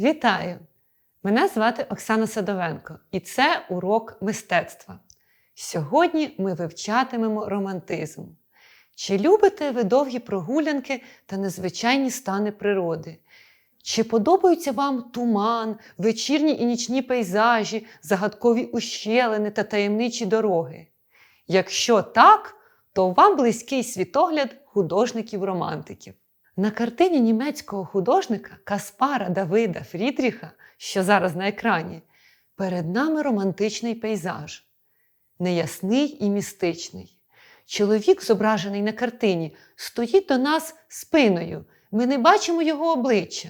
Вітаю! Мене звати Оксана Садовенко, і це урок мистецтва. Сьогодні ми вивчатимемо романтизм. Чи любите ви довгі прогулянки та незвичайні стани природи? Чи подобаються вам туман, вечірні і нічні пейзажі, загадкові ущелини та таємничі дороги? Якщо так, то вам близький світогляд художників-романтиків. На картині німецького художника Каспара Давида Фрідріха, що зараз на екрані, перед нами романтичний пейзаж, неясний і містичний. Чоловік, зображений на картині, стоїть до нас спиною. Ми не бачимо його обличчя.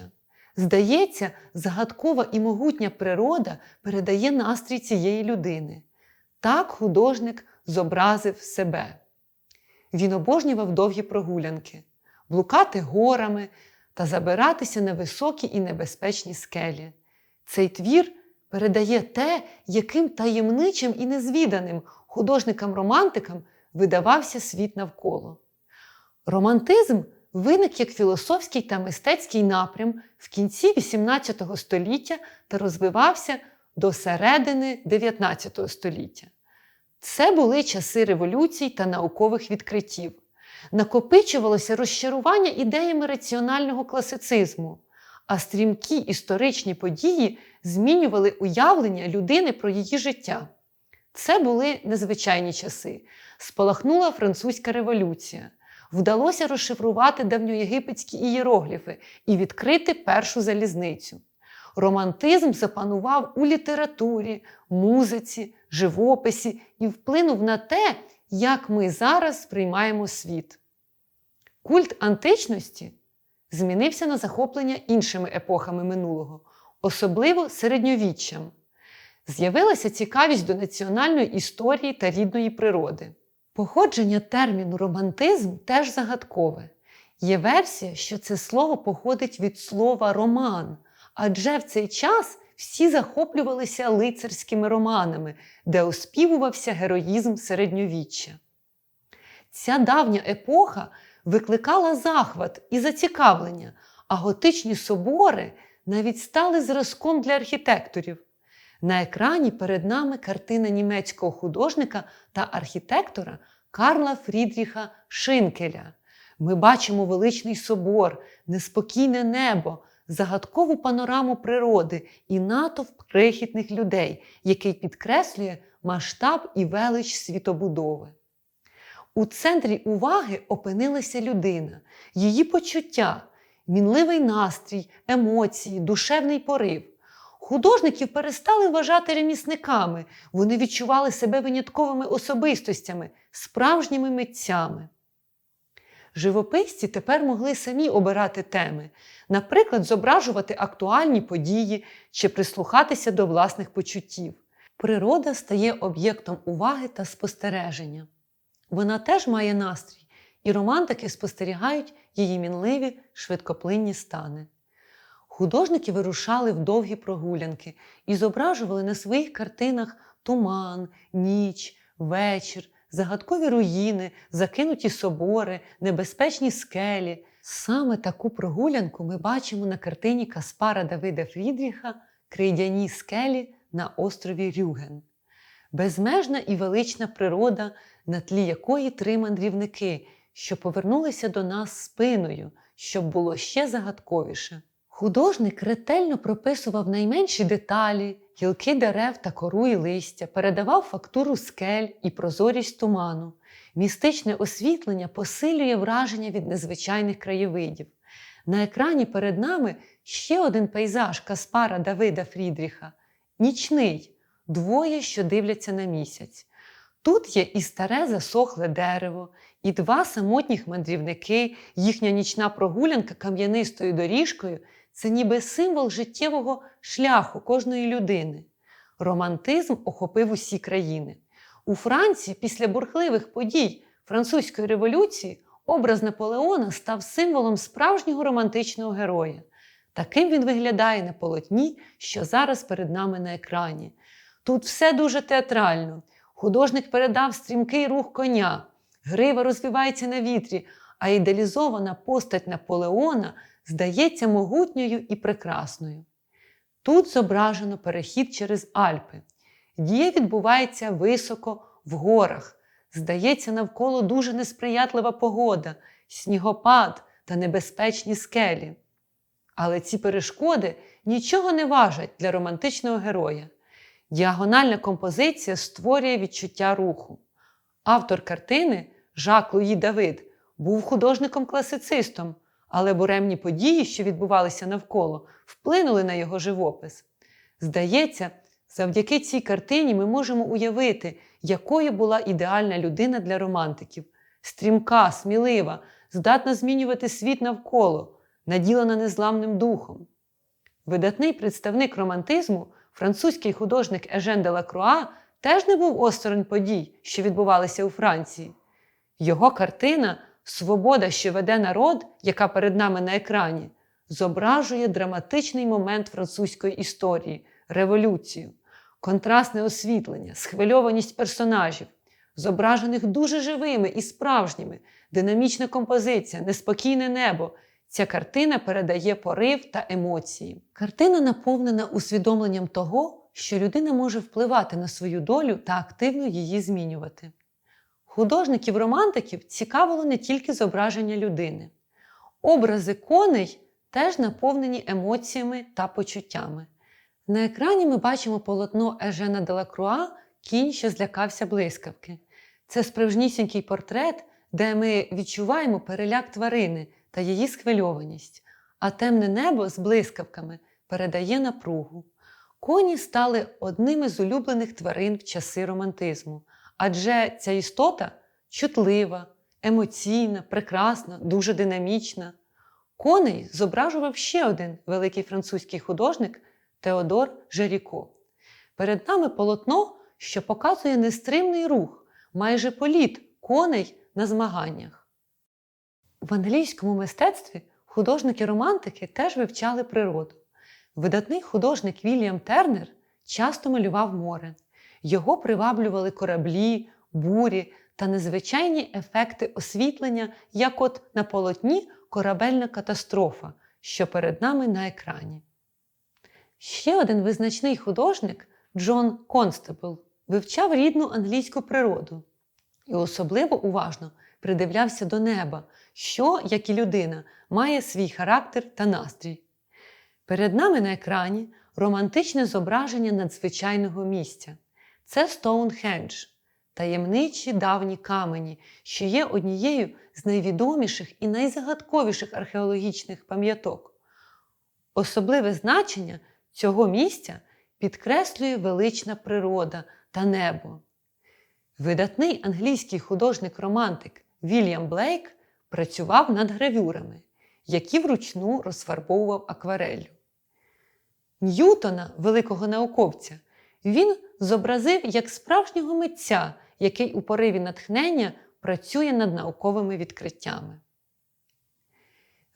Здається, загадкова і могутня природа передає настрій цієї людини. Так художник зобразив себе. Він обожнював довгі прогулянки, блукати горами та забиратися на високі і небезпечні скелі. Цей твір передає те, яким таємничим і незвіданим художникам-романтикам видавався світ навколо. Романтизм виник як філософський та мистецький напрям в кінці XVIII століття та розвивався до середини XIX століття. Це були часи революцій та наукових відкриттів. Накопичувалося розчарування ідеями раціонального класицизму, а стрімкі історичні події змінювали уявлення людини про її життя. Це були незвичайні часи. Спалахнула французька революція. Вдалося розшифрувати давньоєгипетські ієрогліфи і відкрити першу залізницю. Романтизм запанував у літературі, музиці, живописі і вплинув на те, як ми зараз сприймаємо світ. Культ античності змінився на захоплення іншими епохами минулого, особливо середньовіччям. З'явилася цікавість до національної історії та рідної природи. Походження терміну романтизм теж загадкове. Є версія, що це слово походить від слова роман, адже в цей час всі захоплювалися лицарськими романами, де оспівувався героїзм середньовіччя. Ця давня епоха викликала захват і зацікавлення, а готичні собори навіть стали зразком для архітекторів. На екрані перед нами картина німецького художника та архітектора Карла Фрідріха Шинкеля. Ми бачимо величний собор, неспокійне небо, загадкову панораму природи і натовп крихітних людей, який підкреслює масштаб і велич світобудови. У центрі уваги опинилася людина, її почуття, мінливий настрій, емоції, душевний порив. Художників перестали вважати ремісниками, вони відчували себе винятковими особистостями, справжніми митцями. Живописці тепер могли самі обирати теми, наприклад, зображувати актуальні події чи прислухатися до власних почуттів. Природа стає об'єктом уваги та спостереження. Вона теж має настрій, і романтики спостерігають її мінливі, швидкоплинні стани. Художники вирушали в довгі прогулянки і зображували на своїх картинах туман, ніч, вечір, загадкові руїни, закинуті собори, небезпечні скелі. Саме таку прогулянку ми бачимо на картині Каспара Давида Фрідріха Крейдяні скелі на острові Рюген. Безмежна і велична природа, на тлі якої три мандрівники, що повернулися до нас спиною, щоб було ще загадковіше. Художник ретельно прописував найменші деталі, гілки дерев та кору і листя, передавав фактуру скель і прозорість туману. Містичне освітлення посилює враження від незвичайних краєвидів. На екрані перед нами ще один пейзаж Каспара Давида Фрідріха нічний, двоє, що дивляться на місяць. Тут є і старе засохле дерево, і два самотніх мандрівники, їхня нічна прогулянка кам'янистою доріжкою це ніби символ життєвого шляху кожної людини. Романтизм охопив усі країни. У Франції після бурхливих подій Французької революції образ Наполеона став символом справжнього романтичного героя. Таким він виглядає на полотні, що зараз перед нами на екрані. Тут все дуже театрально. Художник передав стрімкий рух коня, грива розвивається на вітрі, а ідеалізована постать Наполеона здається могутньою і прекрасною. Тут зображено перехід через Альпи. Дія відбувається високо в горах. Здається, навколо дуже несприятлива погода, снігопад та небезпечні скелі. Але ці перешкоди нічого не важать для романтичного героя. Діагональна композиція створює відчуття руху. Автор картини Жак Луї Давид був художником-класицистом, але буремні події, що відбувалися навколо, вплинули на його живопис. Здається, завдяки цій картині ми можемо уявити, якою була ідеальна людина для романтиків: стрімка, смілива, здатна змінювати світ навколо, наділена незламним духом. Видатний представник романтизму, французький художник Ежен де Лакруа, теж не був осторонь подій, що відбувалися у Франції. Його картина Свобода, що веде народ, яка перед нами на екрані, зображує драматичний момент французької історії, революцію, контрастне освітлення, схвильованість персонажів, зображених дуже живими і справжніми, динамічна композиція, неспокійне небо. Ця картина передає порив та емоції. Картина наповнена усвідомленням того, що людина може впливати на свою долю та активно її змінювати. Художників-романтиків цікавило не тільки зображення людини. Образи коней теж наповнені емоціями та почуттями. На екрані ми бачимо полотно Ежена Делакруа Кінь, що злякався блискавки. Це справжнісінький портрет, де ми відчуваємо переляк тварини та її схвильованість, а темне небо з блискавками передає напругу. Коні стали одними з улюблених тварин в часи романтизму, адже ця істота чутлива, емоційна, прекрасна, дуже динамічна. Коней зображував ще один великий французький художник Теодор Жеріко. Перед нами полотно, що показує нестримний рух, майже політ коней на змаганнях. В англійському мистецтві художники-романтики теж вивчали природу. Видатний художник Вільям Тернер часто малював море. Його приваблювали кораблі, бурі та незвичайні ефекти освітлення, як от на полотні корабельна катастрофа, що перед нами на екрані. Ще один визначний художник Джон Констебл вивчав рідну англійську природу і особливо уважно придивлявся до неба, що, як і людина, має свій характер та настрій. Перед нами на екрані романтичне зображення надзвичайного місця. Це Стоунхендж, таємничі давні камені, що є однією з найвідоміших і найзагадковіших археологічних пам'яток. Особливе значення цього місця підкреслює велична природа та небо. Видатний англійський художник-романтик Вільям Блейк працював над гравюрами, які вручну розфарбовував аквареллю. Ньютона, великого науковця, він зобразив як справжнього митця, який у пориві натхнення працює над науковими відкриттями.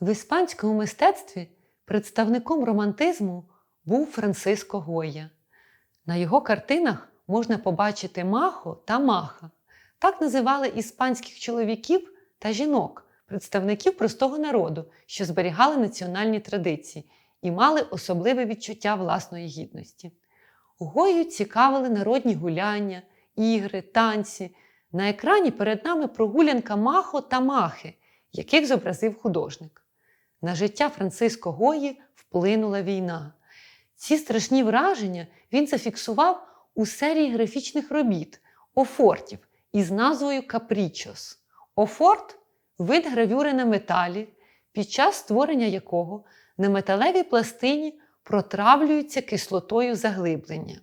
В іспанському мистецтві представником романтизму був Франциско Гойя. На його картинах можна побачити махо та маха. Так називали іспанських чоловіків та жінок, представників простого народу, що зберігали національні традиції і мали особливе відчуття власної гідності. Гою цікавили народні гуляння, ігри, танці. На екрані перед нами прогулянка Махо та Махи, яких зобразив художник. На життя Франциско Гої вплинула війна. Ці страшні враження він зафіксував у серії графічних робіт офортів із назвою Капрічос. Офорт вид гравюри на металі, під час створення якого на металевій пластині протравлюються кислотою заглиблення.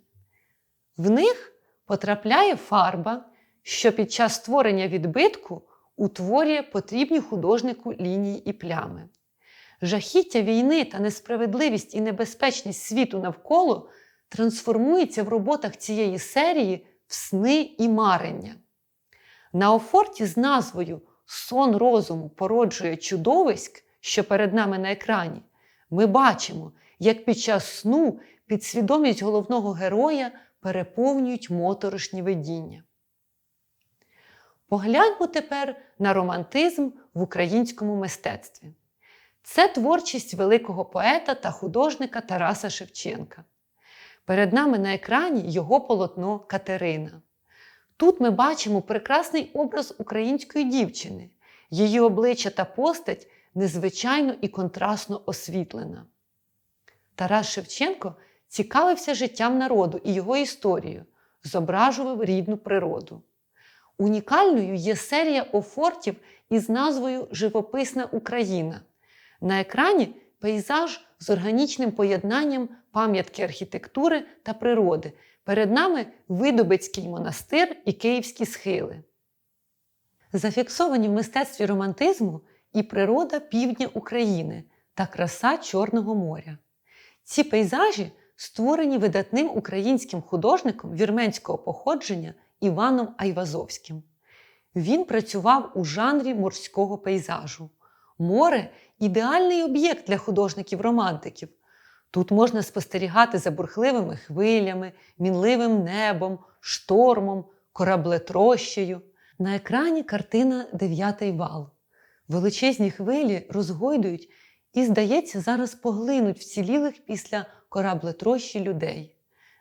В них потрапляє фарба, що під час створення відбитку утворює потрібні художнику лінії і плями. Жахіття війни та несправедливість і небезпечність світу навколо трансформується в роботах цієї серії в сни і марення. На офорті з назвою Сон розуму породжує чудовиськ, що перед нами на екрані, ми бачимо, як під час сну підсвідомість головного героя переповнюють моторошні видіння. Погляньмо тепер на романтизм в українському мистецтві. Це творчість великого поета та художника Тараса Шевченка. Перед нами на екрані його полотно Катерина. Тут ми бачимо прекрасний образ української дівчини. Її обличчя та постать незвичайно і контрастно освітлена. Тарас Шевченко цікавився життям народу і його історією, зображував рідну природу. Унікальною є серія офортів із назвою Живописна Україна. На екрані пейзаж з органічним поєднанням пам'ятки архітектури та природи. Перед нами Видобицький монастир і Київські схили. Зафіксовані в мистецтві романтизму і природа півдня України та краса Чорного моря. Ці пейзажі створені видатним українським художником вірменського походження Іваном Айвазовським. Він працював у жанрі морського пейзажу. Море ідеальний об'єкт для художників-романтиків. Тут можна спостерігати за бурхливими хвилями, мінливим небом, штормом, кораблетрощею. На екрані картина Дев'ятий вал. Величезні хвилі розгойдують і, здається, зараз поглинуть вцілілих після кораблетрощі людей.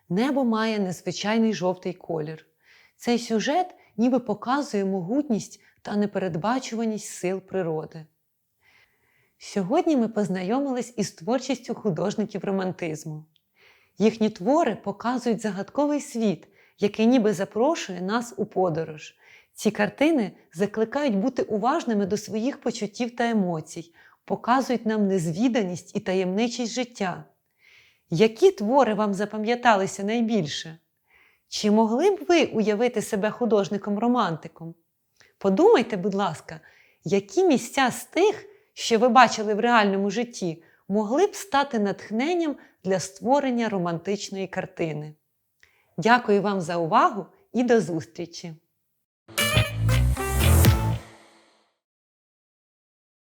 Небо має незвичайний жовтий колір. Цей сюжет ніби показує могутність та непередбачуваність сил природи. Сьогодні ми познайомились із творчістю художників романтизму. Їхні твори показують загадковий світ, який ніби запрошує нас у подорож. Ці картини закликають бути уважними до своїх почуттів та емоцій, показують нам незвіданість і таємничість життя. Які твори вам запам'яталися найбільше? Чи могли б ви уявити себе художником-романтиком? Подумайте, будь ласка, які місця з тих, що ви бачили в реальному житті, могли б стати натхненням для створення романтичної картини. Дякую вам за увагу і до зустрічі!